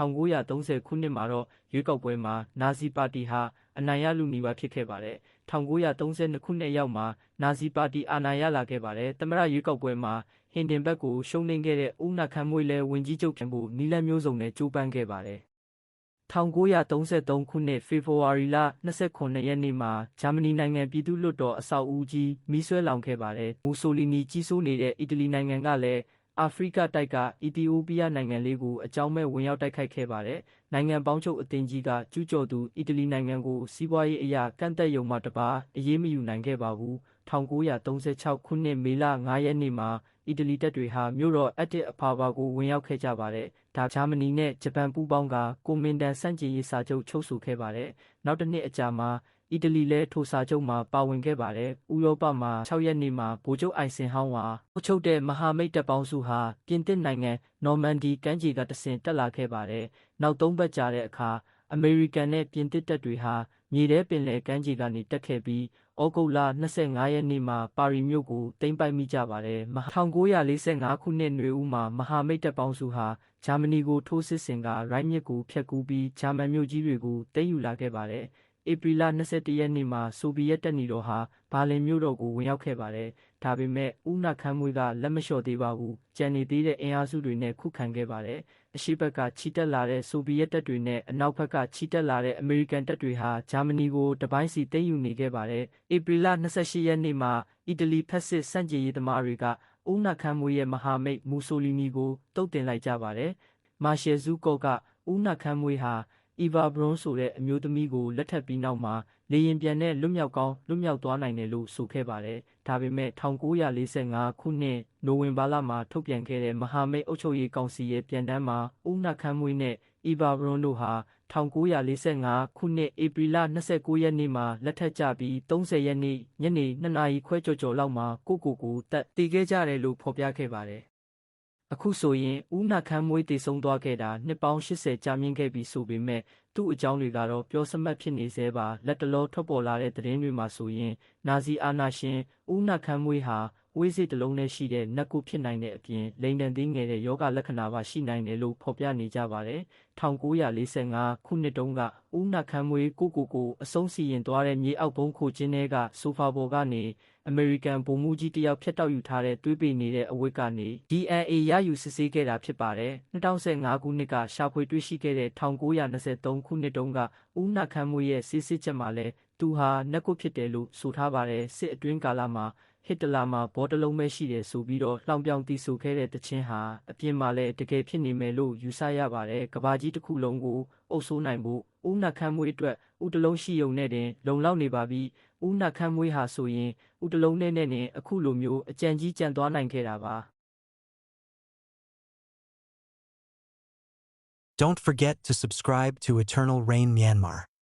1930ခုနှစ်မှာတော့ရွေးကောက်ပွဲမှာနာဇီပါတီဟာအနိုင်ရလူနီးပါးဖြစ်ခဲ့ပါတယ်1932ခုနှစ်ရောက်မှာနာဇီပါတီအာဏာရလာခဲ့ပါတယ်သမ္မတရွေးကောက်ပွဲမှာဟင်တင်ဘက်ကိုရှုံးနိမ့်ခဲ့တဲ့ဦးနခမ်းမွေးလဲဝင်ကြီးချုပ်ပြန်ဖို့နီလန်မျိုးစုံနဲ့ကြိုးပမ်းခဲ့ပါတယ်1933ခုနှစ်ဖေဖော်ဝါရီလ29ရက်နေ့မှာဂျာမနီနိုင်ငံပြည်သူ့လွှတ်တော်အဆောက်အဦကြီးမီးဆွဲလောင်ခဲ့ပါတယ်။မူဆိုလီနီကြီးစိုးနေတဲ့အီတလီနိုင်ငံကလည်း အာဖရိကတိုက်က အီသီယိုးပီးယားနိုင်ငံလေးကိုအကြောင်းမဲ့ဝင်ရောက်တိုက်ခိုက်ခဲ့ပါတယ်။နိုင်ငံပေါင်းချုပ်အသင်းကြီးကကျူးကျော်သူအီတလီနိုင်ငံကိုစီးပွားရေးအရာကန့်သက်ရုံမှတပါအရေးမယူနိုင်ခဲ့ပါဘူး။1936ခုနှစ်မေလ9ရက်နေ့မှာအီတလီတပ်တွေဟာမြို့တော်အက်တစ်အဖာဘာကိုဝင်ရောက်ခဲ့ကြပါတယ်။ဒါဂျာမနီနဲ့ဂျပန်ပူးပေါင်းကကွန်မင်တန်စန့်ကျင်ရေးစာချုပ်ချုပ်ဆိုခဲ့ပါတယ်။နောက်တစ်နှစ်အကြာမှာ အီတလီလည်းထိုစာချုပ်မှာပါဝင်ခဲ့ပါတယ်။ဥရောပမှာ6ရက်နေ့မှာဗိုလ်ချုပ်အိုင်စင်ဟောင်းဟာအုပ်ချုပ်တဲ့မဟာမိတ်တပ်ပေါင်းစုဟာပြင်သစ်နိုင်ငံနော်မန်ဒီကမ်းခြေကတဆင်တက်လာခဲ့ပါတယ်။နောက်၃ပတ်ကြာတဲ့အခါအမေရိကန်နဲ့ပြင်သစ်တပ်တွေဟာမြေထဲပင်လယ်ကမ်းခြေကနေတက်ခဲ့ပြီးဩဂုတ်လ25ရက်နေ့မှာပါရီမြို့ကိုသိမ်းပိုက်မိကြပါတယ်။1945ခုနှစ်နွေဦးမှာမဟာမိတ်တပ်ပေါင်းစုဟာဂျာမနီကိုထိုးစစ်ဆင်ကရိုင်းမြစ်ကိုဖျက်ကူးပြီးဂျာမန်မြို့ကြီးတွေကိုသိမ်းယူလာခဲ့ပါတယ်။ ဧပြီလ21ရက်နေ့မှာဆိုဗီယက်တပ်ညီတော်ဟာဘာလင်မြို့တော်ကိုဝင်ရောက်ခဲ့ပါတယ်။ဒါပေမဲ့ဦးနခမ်းမွေးကလက်မလျှော့သေးပါဘူး။ကြံနေသေးတဲ့အင်အားစုတွေနဲ့ခုခံခဲ့ပါတယ်။အရှိဘက်ကချီတက်လာတဲ့ဆိုဗီယက်တပ်တွေနဲ့အနောက်ဘက်ကချီတက်လာတဲ့အမေရိကန်တပ်တွေဟာဂျာမနီကိုတပိုင်းစီသိမ်းယူနေခဲ့ပါတယ်။ဧပြီလ28ရက်နေ့မှာအီတလီဖက်စစ်စန့်ကျင်ရေးသမားတွေကဦးနခမ်းမွေးရဲ့မဟာမိတ်မူဆိုလီနီကိုတုတ်တင်လိုက်ကြပါတယ်။မာရှယ်ဇူးကော့ကဦးနခမ်းမွေးဟာ အီဗာဘရွန်ဆိုတဲ့အမျိုးသမီးကိုလက်ထပ်ပြီးနောက်မှာလေရင်ပြန်နဲ့လွတ်မြောက်ကောင်းလွတ်မြောက်သွားနိုင်တယ်လို့ဆိုခဲ့ပါတယ်။ဒါပေမဲ့1945ခုနှစ်နိုဝင်ဘာလမှာထုတ်ပြန်ခဲ့တဲ့မဟာမိတ်အုပ်ချုပ်ရေးကောင်စီရဲ့ပြန်တမ်းမှာဦးနခမ်းမွေးနဲ့အီဗာဘရွန်တို့ဟာ1945ခုနှစ်ဧပြီလ29ရက်နေ့မှာလက်ထပ်ကြပြီး30ရက်နေ့ညနေ2နာရီခွဲကျော်ကျော်လောက်မှာကိုကိုကိုတက်တည်ခဲ့ကြတယ်လို့ဖော်ပြခဲ့ပါတယ် အခုဆိုရင်ဦးနှခမ်းမွေးတည်ဆုံသွားခဲ့တာနှစ်ပေါင်း80ကြာမြင့်ခဲ့ပြီဆိုပေမဲ့သူ့အကြောင်းတွေကတော့ပြောစမတ်ဖြစ်နေသေးပါလက်တလောထွက်ပေါ်လာတဲ့သတင်းတွေမှာဆိုရင်နာဇီအာနာရှင်ဦးနှခမ်းမွေးဟာ ဝေးစိတ်တစ်လုံးနဲ့ရှိတဲ့နတ်ကုဖြစ်နိုင်တဲ့အပြင်လိန်တန်သေးငယ်တဲ့ယောဂလက္ခဏာပါရှိနိုင်တယ်လို့ဖော်ပြနေကြပါတယ်1945ခုနှစ်တုန်းကဦးနှခမ်းမွေးကိုကိုကိုအဆုံးစီရင်သွားတဲ့မြေအောက်ဘုံခိုခြင်းတွေကဆိုဖာဘော်ကနေအမေရိကန်ဗိုလ်မှူးကြီးတယောက်ဖျက်တောက်ယူထားတဲ့တွေးပေနေတဲ့အဝတ်ကနေ DNA ရယူစစ်ဆေးခဲ့တာဖြစ်ပါတယ်2015ခုနှစ်ကရှာဖွေတွေ့ရှိခဲ့တဲ့1923ခုနှစ်တုန်းကဦးနှခမ်းမွေးရဲ့စစ်စစ်ချက်မှာလည်းသူဟာနက်ကုဖြစ်တယ်လို့ဆိုထားပါတယ်စစ်အတွင်းကာလမှာ ဟစ်တလာမှာဘောတလုံးပဲရှိတယ်ဆိုပြီးတော့လှောင်ပြောင်တီးဆိုခဲ့တဲ့တခြင်းဟာအပြင်မှာလည်းတကယ်ဖြစ်နေမယ်လို့ယူဆရပါတယ်ကဘာကြီးတစ်ခုလုံးကိုအုပ်ဆိုးနိုင်ဖို့ဦးနှခမ်းမွေးအတွက်ဦးတလုံးရှိုံနဲ့တင်လုံလောက်နေပါပြီဦးနှခမ်းမွေးဟာဆိုရင်ဦးတလုံးနဲ့နဲ့တင်အခုလိုမျိုးအကြံကြီးကြံသွားနိုင်ခဲ့တာပါ Don't forget to subscribe to Eternal Rain Myanmar.